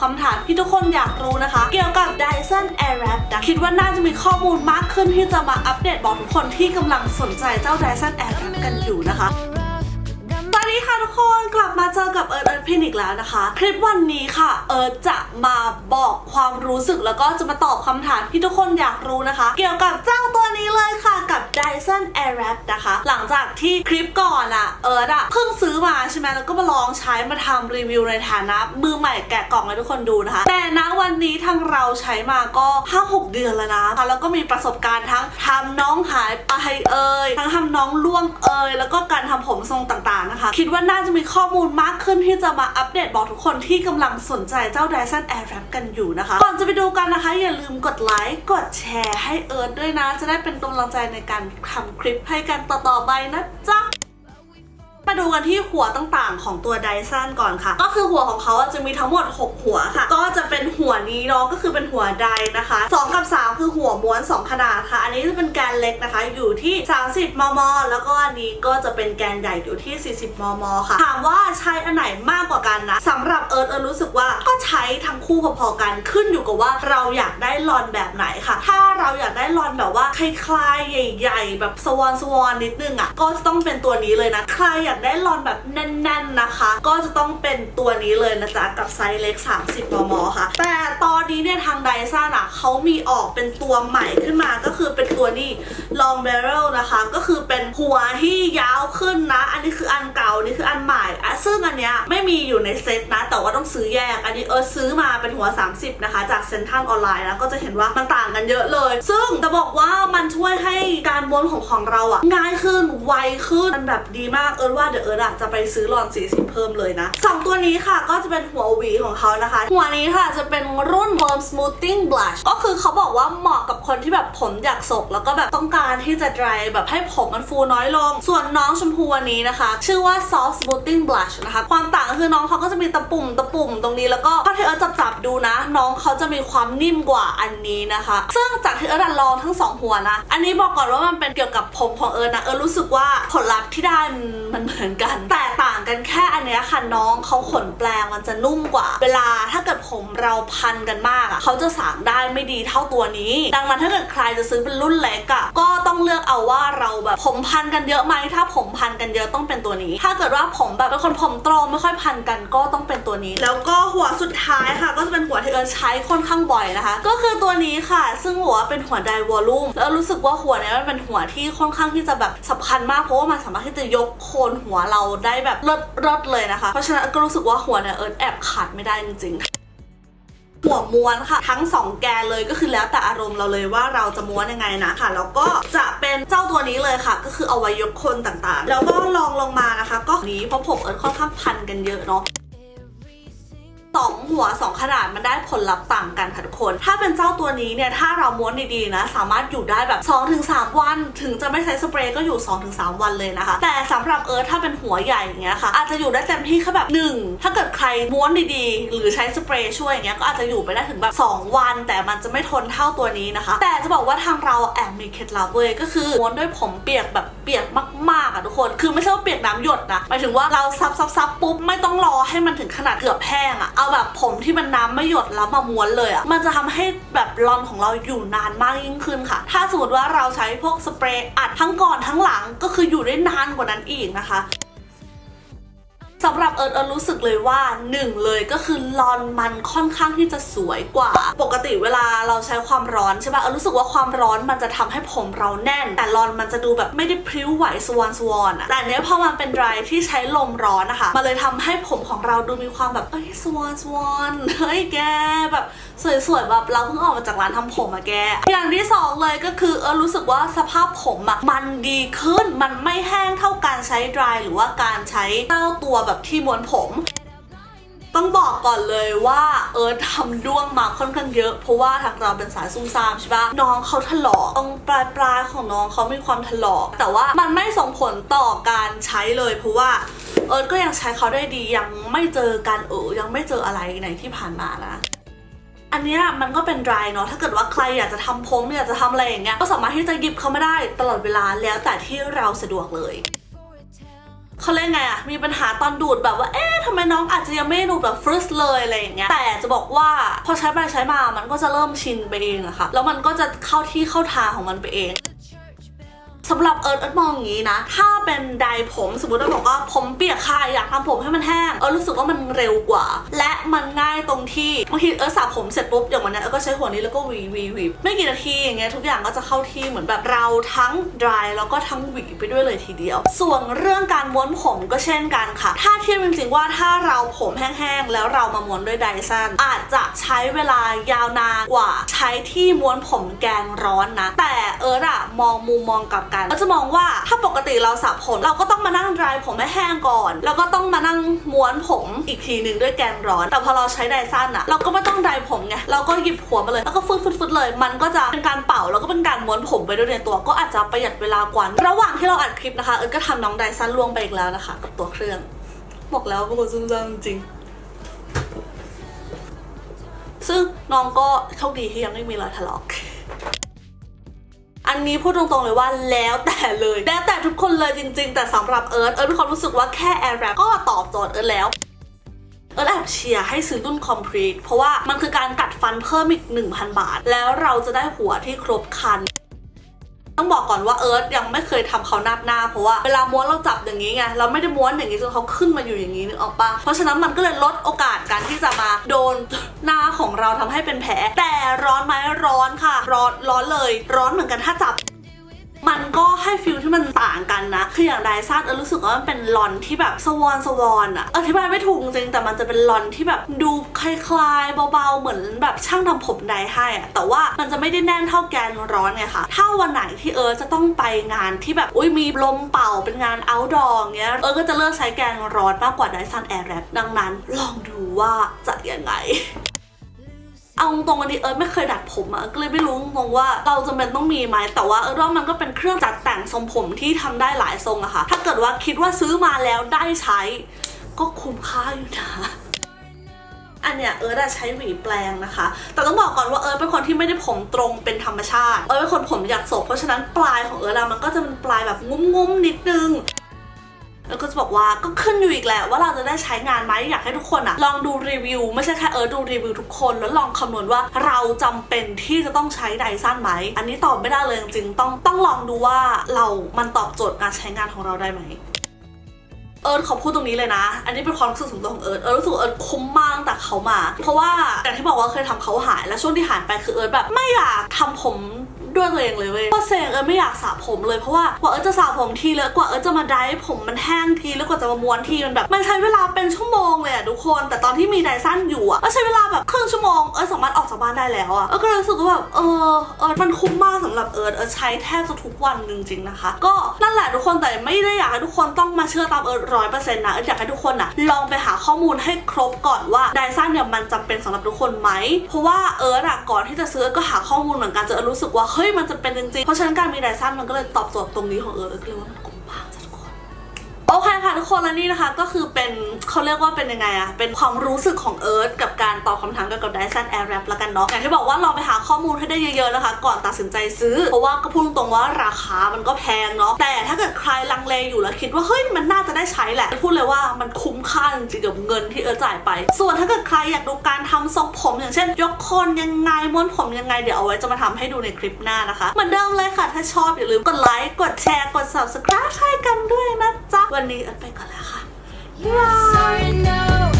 คำถามที่ทุกคนอยากรู้นะคะ เกี่ยวกับ Dyson Airwrap นะคิดว่าน่าจะมีข้อมูลมากขึ้นที่จะมาอัปเดตบอกทุกคนที่กำลังสนใจเจ้า Dyson Airwrap กันอยู่นะคะ ค่ะทุกคนกลับมาเจอกับเอิร์ธเอิร์ธพินอีกแล้วนะคะ คลิปวันนี้ค่ะ เอิร์ธจะมาบอกความรู้สึกแล้วก็จะมาตอบคำถามที่ทุกคนอยากรู้นะคะ เกี่ยวกับเจ้าตัวนี้เลยค่ะกับ Dyson Airwrap นะคะ หลังจากที่คลิปก่อนอะเอิร์ธอะเพิ่งซื้อมาใช่ไหมแล้วก็มาลองใช้มาทำรีวิวในฐานะมือใหม่แกะกล่องให้ทุกคนดูนะคะ แต่ณวันนี้ท ใช้มาก็ 5-6 เดือนแล้วนะแล้วก็มีประสบการณ์ทั้งทำน้องหายไปเอ่ยทั้งทำน้องล่วงเอ่ยแล้วก็การทำผมทรงต่างๆนะคะ คิดว่าน่าจะมีข้อมูลมากขึ้นที่จะมาอัปเดตบอกทุกคนที่กำลังสนใจเจ้า Dyson Airwrap กันอยู่นะคะ ก่อนจะไปดูกันนะคะ อย่าลืมกดไลค์กดแชร์ให้เอิร์ธด้วยนะ จะได้เป็นกำลังใจในการทำคลิปให้กันต่อๆไปนะจ๊ะ มาดูกันที่หัวต่างๆ ของตัวไดซันก่อนค่ะ ก็คือหัวของเขาจะมีทั้งหมด 6 หัวค่ะ ก็จะเป็นหัวนี้เนาะก็คือเป็นหัวไดนะคะ 2 กับ 3 คือหัวม้วน 2 ขนาดค่ะ อันนี้จะเป็นแกนเล็กนะคะ อยู่ที่ 30 มม แล้วก็อันนี้ก็จะเป็นแกนใหญ่อยู่ที่ 40 มม ค่ะ ถามว่าใช้อันไหนมากกว่ากันนะสำหรับเอิร์ธเอิร์ธรู้สึกว่าก็ใช้ทั้งคู่พอๆกันขึ้นอยู่กับว่าเราอยากได้ลอนแบบไหนค่ะ ถ้าเราอยากได้ลอนแบบว่าคล้ายๆใหญ่ ๆ แบบสวอนสวอนนิดนึงอะก็ต้องเป็นตัวนี้เลยนะใครอยากได้ลอนแบบแน่นๆนะคะ ก็จะต้องเป็นตัวนี้เลยนะจ๊ะกับไซส์เล็ก 30 มม ค่ะ แต่ตอนนี้เนี่ยทางไดซ่าน่ะเขามีออกเป็นตัวใหม่ขึ้นมาก็คือเป็นตัวนี้ long barrel นะคะ ก็คือเป็นหัวที่ยาวขึ้นนะ อันนี้คืออันเก่าอันนี่คืออันใหม่อะซึ่งอันเนี้ยไม่ มีอยู่ในเซตนะ แต่ว่าต้องซื้อแยก อันนี้เออซื้อมาเป็นหัว 30 นะคะ จากเซ็นทรัลออนไลน์แล้วก็จะเห็นว่ามันต่างกันเยอะเลย ซึ่งจะบอกว่ามันช่วยให้การม้วนของของเราอะง่ายขึ้นไวขึ้นมันแบบดีมากเอิร์ธว่าเดี๋ยวเอิร์ธอะจะไปซื้อหลอน40 เพิ่มเลยนะสองตัวนี้ค่ะก็จะเป็นหัวหวีของเขานะคะ หัวนี้ค่ะจะเป็นรุ่น Worm Smoothing Blush ก็คือเขาบอกว่าเหมาะกับคนที่แบบผมอยากสกแล้วก็แบบต้องการที่จะ dry แบบให้ผมมันฟูน้อยลง ส่วนน้องชมพูอันนี้นะคะ ชื่อว่า Soft Smoothing Blush นะคะ ความต่างคือน้องเขาก็จะมีตะปุ่มตะปุ่มตรงนี้แล้วก็ถ้าที่เอิร์ธจับจับดูนะ น้องเขาจะมีความนิ่มกว่าอันนี้นะคะ ซึ่งจากที่เอิร์ธลองทั้งสองหัวนะ อันนี้บอกก่อนว่ามันเป็นเกี่ยวกับผมของเอิร์ธนะเอิร์ธรู้สึกว่าผลลัพธ์ที่ได้มันเหมือนกัน แต่ต่างกันแค่อันนี้ค่ะน้องเขาขนแปลงมันจะนุ่มกว่า เวลาถ้าเกิดผมเราพันกันมากอะ่ะเขาจะสางได้ไม่ดีเท่าตัวนี้ ดังนั้นถ้าเกิดใครจะซื้อเป็นรุ่นเล็กอะ่ะก็ต้องเลือกเอาว่าเราแบบผมพันกันเยอะไหมถ้าผมพันกันเยอะต้องเป็นตัวนี้ ถ้าเกิดว่าผมแบบเป็นคนผมตรงไม่ค่อยพันกันก็ต้องเป็นตัวนี้ แล้วก็หัวสุดท้ายค่ะก็จะเป็นหัวที่เอิร์ธใช้ค่อนข้างบ่อยนะคะ ก็คือตัวนี้ค่ะ ซึ่งหัวเป็นหัวไดวอลลุ่มแล้วรู้สึกว่าหัวเนี้ยมันเป็นหัวที่ค่อนข้างที่จะแบบสำคัญมากเพราะว่ามันสามารถที่จะยกโคนหัวเราได้แบบเลิศเลิศเลยนะคะ เพราะฉะนั้นก็รู้สึกว่าหัวเนี่ยเอิร์ธแอบขาดไม่ได้จริงๆ หัวม้วนค่ะ ทั้ง 2 แกนเลยก็คือแล้วแต่อารมณ์เราเลยว่าเราจะม้วนยังไงนะค่ะแล้วก็จะเป็นเจ้าตัวนี้เลยค่ะ ก็คือเอาไว้ยกคนต่างๆ แล้วก็ลองลงมานะคะ ก็นี้เพราะผมเอิร์ธค่อนข้างพันกันเยอะเนาะ สองหัวสองขนาดมันได้ผลลัพธ์ต่างกันค่ะทุกคน ถ้าเป็นเจ้าตัวนี้เนี่ยถ้าเราม้วนดีๆนะ สามารถอยู่ได้แบบ 2-3 วัน ถึงจะไม่ใช้สเปรย์ก็อยู่ 2-3 วันเลยนะคะ แต่สำหรับเอิร์ธถ้าเป็นหัวใหญ่อย่างเงี้ยค่ะอาจจะอยู่ได้เต็มที่แค่แบบ1ถ้าเกิดใครม้วนดีๆ หรือใช้สเปรย์ช่วยอย่างเงี้ยก็อาจจะอยู่ไปได้ถึงแบบ 2 วัน แต่มันจะไม่ทนเท่าตัวนี้นะคะ แต่จะบอกว่าทางเราแอบมีเคล็ดลับเว้ยก็คือม้วนด้วยผมเปียกแบบเปียกมากๆอะทุกคน คือไม่ใช่ว่าเปียกน้ำหยดนะหมายถึงว่าเราซับซับซับปุ๊บไม่ต้องรอให้มันถึงขนาดเกือบแห้งอะเอาแบบผมที่มันน้ำไม่หยดแล้วมาม้วนเลยอะมันจะทำให้แบบรอนของเราอยู่นานมากยิ่งขึ้นค่ะ ถ้าสมมติว่าเราใช้พวกสเปรย์อัดทั้งก่อนทั้งหลังก็คืออยู่ได้นานกว่านั้นอีกนะคะำหรับเอิร์ธเอิร์ธรู้สึกเลยว่าหนึ่งเลยก็คือลอนมันค่อนข้างที่จะสวยกว่า ปกติเวลาเราใช้ความร้อนใช่ปะเอิร์ธรู้สึกว่าความร้อนมันจะทำให้ผมเราแน่น แต่ลอนมันจะดูแบบไม่ได้พริ้วไหวสวอนสวอนอะแต่เนี้ยพอมันเป็นดรที่ใช้ลมร้อนนะคะมันเลยทำให้ผมของเราดูมีความแบบเอ้ยสวอนสวอนเฮ้ยแกแบบ สวยๆแบบเราเพิ่งออกมาจากร้านทำผมอะแก อย่างที่สองเลยก็คือเออรู้สึกว่าสภาพผมอะมันดีขึ้นมันไม่แห้งเท่าการใช้ dry หรือว่าการใช้เต้าตัวแบบที่ม้วนผมต้องบอกก่อนเลยว่าเอิร์ทำด้วงมาค่อนข้างเยอะ เพราะว่าทางเราเป็นสายซุ่มซ่ามใช่ปะน้องเขาถลอกตรงปลายปลายๆของน้องเขามีความถลอก แต่ว่ามันไม่ส่งผลต่อการใช้เลย เพราะว่าเอิร์ก็ยังใช้เขาได้ดียังไม่เจอการเออยังไม่เจออะไรในที่ผ่านมานะ อันนี้มันก็เป็น dry เนาะถ้าเกิดว่าใครอยากจะทำผมอยากจะทำอะไรอย่างเงี้ยก็สามารถที่จะหยิบเขามาได้ตลอดเวลาแล้วแต่ที่เราสะดวกเลยเขาเรียกไงอะมีปัญหาตอนดูดแบบว่า เอ๊ะทำไมน้องอาจจะยังไม่ดูดแบบฟรุสเลยอะไรอย่างเงี้ย แต่จะบอกว่าพอใช้ไปใช้มา มันก็จะเริ่มชินไปเองอะค่ะ แล้วมันก็จะเข้าที่เข้าทางของมันไปเอง สำหรับเอิร์ธเอิร์ธมองอย่างนี้นะ ถ้าเป็นไดผมสมมติเราบอกว่าผมเปียกค่ะอยากทำผมให้มันแห้งเอิร์ธรู้สึกว่ามันเร็วกว่า และมันง่ายตรงที่บางทีเอิร์ธสระผมเสร็จปุ๊บอย่างวันนี้เอิร์ธก็ใช้หัวนี้แล้วก็หวีหวีหวีไม่กี่นาทีอย่างเงี้ยทุกอย่างก็จะเข้าที่เหมือนแบบเราทั้งดรายแล้วก็ทั้งหวีไปด้วยเลยทีเดียว ส่วนเรื่องการม้วนผมก็เช่นกันค่ะ ถ้าเทียบจริงๆว่าถ้าเราผมแห้งๆแล้วเรามาม้วนด้วยไดสันอาจจะใช้เวลายาวนานกว่า ใช้ที่ม้วนผมแกงร้อนนะ แต่เอิร์ธอะมองมุมมองกับกอิร์ธจะมองว่าถ้าปกติเราสระผม เราก็ต้องมานั่งดรายผมให้แห้งก่อน แล้วก็ต้องมานั่งม้วนผมอีกทีหนึ่งด้วยแกนร้อน แต่พอเราใช้ไดสันอะเราก็ไม่ต้องดรายผมไงเราก็หยิบหัวมาเลยแล้วก็ฟึดฟึดเลย มันก็จะเป็นการเป่าแล้วก็เป็นการม้วนผมไปด้วยในตัว ก็อาจจะประหยัดเวลากว่าระหว่างที่เราอัดคลิปนะคะเอิร์ก็ทำน้องไดสันล่วงไปอีกแล้วนะคะ กับตัวเครื่อง บอกแล้วเป็นคนซุ่มซ่ามจริงซึ่งน้องก็โชคดีที่ยังไม่มีรอยถลอก อันนี้พูดตรงๆเลยว่าแล้วแต่เลยแล้วแต่ทุกคนเลยจริง ๆ แต่สำหรับเอิร์ธเอิร์ธมีความรู้สึกว่าแค่แอร์แรปก็ตอบโจทย์เอิร์ธแล้วเอิร์ธแอบเชียร์ให้ซื้อรุ่นคอมพลีทเพราะว่ามันคือการกัดฟันเพิ่มอีก 1,000 บาท แล้วเราจะได้หัวที่ครบคัน ต้องบอกก่อนว่าเอิร์ธยังไม่เคยทำเขานับหน้าเพราะว่าเวลาม้วนเราจับอย่างนี้ไงเราไม่ได้ม้วนอย่างนี้จนเขาขึ้นมาอยู่อย่างนี้นึกออกปะเพราะฉะนั้นมันก็เลยลดโอกาสการที่จะมาโดนหน้าของเราทำให้เป็นแผล แต่ร้อนไหมร้อนค่ะ ร้อนร้อนเลย ร้อนเหมือนกันถ้าจับ ฟิลที่มันต่างกันนะ คืออย่างไดซ่าเออรู้สึกว่ามันเป็นลอนที่แบบสวอนสวอนอะอธิบายไม่ถูกจริงแต่มันจะเป็นลอนที่แบบดูคลายๆเบาๆเหมือนแบบช่างทำผมไดให้อะแต่ว่ามันจะไม่ได้แน่นเท่าแกนร้อนไงคะถ้าวันไหนที่เออจะต้องไปงานที่แบบอุ้ยมีลมเป่าเป็นงาน outdoor เงี้ยเออก็จะเลือกใช้แกนร้อนมากกว่าไดซันแอร์แรปดังนั้นลองดูว่าจะยังไง เอาตรงๆวันนี้เอิร์ธไม่เคยดัดผมอะก็เลยไม่รู้งงว่าเราจำเป็นต้องมีไหมแต่ว่าเอิร์ธว่ามันก็เป็นเครื่องจัดแต่งทรงผมที่ทำได้หลายทรงอะค่ะ ถ้าเกิดว่าคิดว่าซื้อมาแล้วได้ใช้ ก็คุ้มค่าอยู่นะอันเนี้ยเอิร์ธอะใช้หวีแปลงนะคะ แต่ต้องบอกก่อนว่าเอิร์ธเป็นคนที่ไม่ได้ผมตรงเป็นธรรมชาติ เอิร์ธเป็นคนผมอยากโศกเพราะฉะนั้นปลายของเอิร์ธอะมันก็จะเป็นปลายแบบงุ้มๆนิดนึง แล้วก็จะบอกว่าก็ขึ้นอยู่อีกแหละว่าเราจะได้ใช้งานไหมอยากให้ทุกคนอะลองดูรีวิว ไม่ใช่แค่เออดูรีวิวทุกคน แล้วลองคำนวณว่าเราจำเป็นที่จะต้องใช้ไดสั้นไหม อันนี้ตอบไม่ได้เลยจริงต้องต้องลองดูว่าเรามันตอบโจทย์การใช้งานของเราได้ไหมเอิร์ธขอพูดตรงนี้เลยนะ อันนี้เป็นความรู้สึกส่วนตัวของเอิร์ธเอิร์ธรู้สึกเอิร์ธคุ้มมากตั้งแต่เขามา เพราะว่าอย่างที่บอกว่าเคยทำเขาหาย แล้วช่วงที่หายไปคือเอิร์ธแบบไม่อยากทำผม ด้วยตัวเองเลยเว้ยเพราะเซงเอิร์ธไม่อยากสระผมเลยเพราะว่ากว่าเอิร์ธจะสระผมทีแล้วกว่าเอิร์ธจะมาไดร์ผมมันแห้งทีแล้วกว่าจะมาม้วนทีมันแบบมันใช้เวลาเป็นชั่วโมงเลยอะทุกคน แต่ตอนที่มีไดสั้นอยู่อะก็ใช้เวลาแบบครึ่งชั่วโมงเอิร์ธสามารถออกจากบ้านได้แล้วอะเอิร์ธก็รู้สึกว่าแบบเออเออมันคุ้มมากสำหรับเอิร์ธเอิร์ธใช้แทบจะทุกวันจริงๆนะคะ ก็นั่นแหละทุกคนแต่ไม่ได้อยากให้ทุกคนต้องมาเชื่อตามเอิร์ธร้อยเปอร์เซ็นต์นะเอิร์ธอยากให้ทุกคนอะลองไปหาข้อมูลให้ครบก่อนว่าไดสั้นเนี่ยมันจำเป็นสำหรับทุกคนไหมเพราะว่าเออะก่อนที่จะซื้อก็หาข้อมูลเหมือนกันจนเอิร์ธรู้สึกว่าเฮ้ยมันจะเป็นจริงๆ เพราะฉะนั้นการมีไดร์สั้นมันก็เลยตอบโจทย์ตรงนี้ของเอิร์ธเอิร์ธก็เลยว่ามันคุ้ม โอเคค่ะทุกคนและนี่นะคะก็คือเป็นเขาเรียกว่าเป็นยังไงอะเป็นความรู้สึกของเอิร์ธกับการตอบคำถามเกี่ยวกับ Dyson Airwrap ละกันเนาะอย่างที่บอกว่าลองไปหาข้อมูลให้ได้เยอะๆนะคะ ก่อนตัดสินใจซื้อ เพราะว่าก็พูดตรงๆว่าราคามันก็แพงเนาะแต่ถ้าเกิดใครลังเลอยู่แล้วคิดว่าเฮ้ยมันน่าจะได้ใช้แหละพูดเลยว่ามันคุ้มค่าจริงๆกับเงินที่เอิร์ธจ่ายไป ส่วนถ้าเกิดใครอยากดูการทำทรงผม อย่างเช่น ยกโคนยังไงม้วนผมยังไงเดี๋ยวเอาไว้จะมาทำให้ดูในคลิปหน้านะคะเหมือนเดิมเลยค่ะถ้าชอบอย่าลืมกดไลค์กดแชร์กด subscribe ให้กันด้วยนะจ๊ะวันนี้อันไปก่อนแล้วค่ะ Bye.